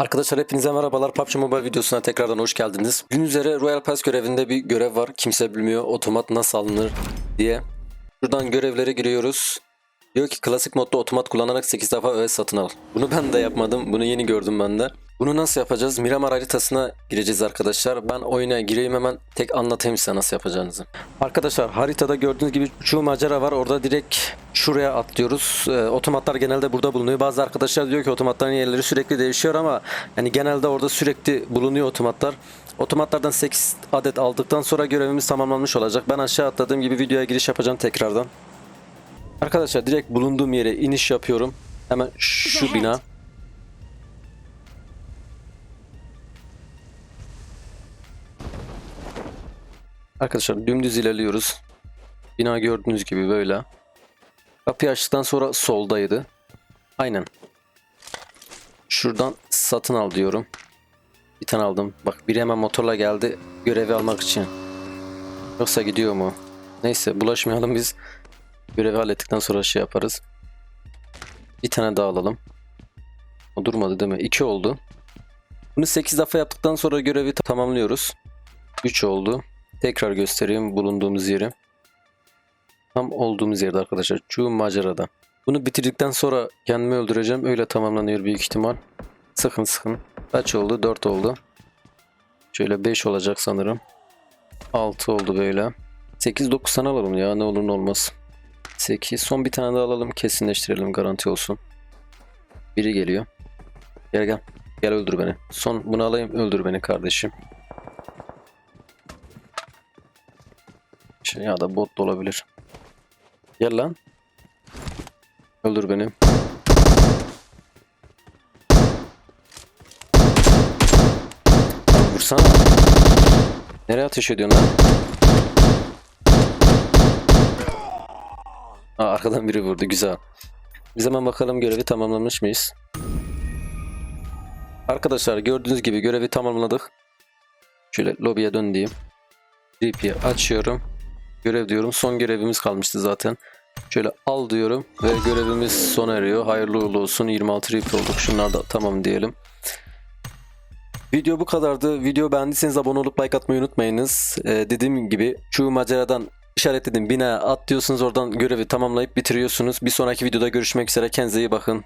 Arkadaşlar hepinize merhabalar. PUBG Mobile videosuna tekrardan hoş geldiniz. Gün üzere Royal Pass görevinde bir görev var. Kimse bilmiyor otomat nasıl alınır diye. Şuradan görevlere giriyoruz. Diyor ki klasik modda otomat kullanarak 8 defa öğe satın al. Bunu ben de yapmadım. Bunu yeni gördüm ben de. Bunu nasıl yapacağız? Miramar haritasına gireceğiz arkadaşlar. Ben oyuna gireyim hemen tek anlatayım size nasıl yapacağınızı. Arkadaşlar haritada gördüğünüz gibi şu macera var. Orada direkt şuraya atlıyoruz. Ee, otomatlar genelde burada bulunuyor. Bazı arkadaşlar diyor ki otomatların yerleri sürekli değişiyor ama yani genelde orada sürekli bulunuyor otomatlar. Otomatlardan 8 adet aldıktan sonra görevimiz tamamlanmış olacak. Ben aşağı atladığım gibi videoya giriş yapacağım tekrardan. Arkadaşlar direkt bulunduğum yere iniş yapıyorum. Hemen şu bina. Arkadaşlar dümdüz ilerliyoruz. Bina gördüğünüz gibi böyle. Kapıyı açtıktan sonra soldaydı. Aynen. Şuradan satın al diyorum. Bir tane aldım. Bak biri hemen motorla geldi görevi almak için. Yoksa gidiyor mu? Neyse bulaşmayalım biz. Görevi hallettikten sonra şey yaparız. Bir tane daha alalım. O durmadı değil mi? 2 oldu. Bunu 8 defa yaptıktan sonra görevi tamamlıyoruz. 3 oldu. Tekrar göstereyim bulunduğumuz yeri. Tam olduğumuz yerde arkadaşlar. Şu macerada. Bunu bitirdikten sonra kendimi öldüreceğim. Öyle tamamlanıyor büyük ihtimal. Sıkın sıkın. Kaç oldu? 4 oldu. Şöyle 5 olacak sanırım. 6 oldu böyle. 8-9 tane alalım ya ne olur ne olmaz. 8. Son bir tane daha alalım kesinleştirelim garanti olsun. Biri geliyor. Gel gel. Gel öldür beni. Son bunu alayım öldür beni kardeşim. Şey ya da bot da olabilir. Gel lan. Öldür beni. Vursana. Nereye ateş ediyorsun lan? Aa, arkadan biri vurdu. Güzel. Biz hemen bakalım görevi tamamlamış mıyız? Arkadaşlar gördüğünüz gibi görevi tamamladık. Şöyle lobiye dön diyeyim. DP'yi açıyorum. Görev diyorum. Son görevimiz kalmıştı zaten. Şöyle al diyorum ve görevimiz sona eriyor. Hayırlı uğurlu olsun. 26 rip olduk. Şunlar da tamam diyelim. Video bu kadardı. Video beğendiyseniz abone olup like atmayı unutmayınız. Ee, dediğim gibi şu maceradan işaretledim bina atlıyorsunuz oradan görevi tamamlayıp bitiriyorsunuz. Bir sonraki videoda görüşmek üzere. Kendinize iyi bakın.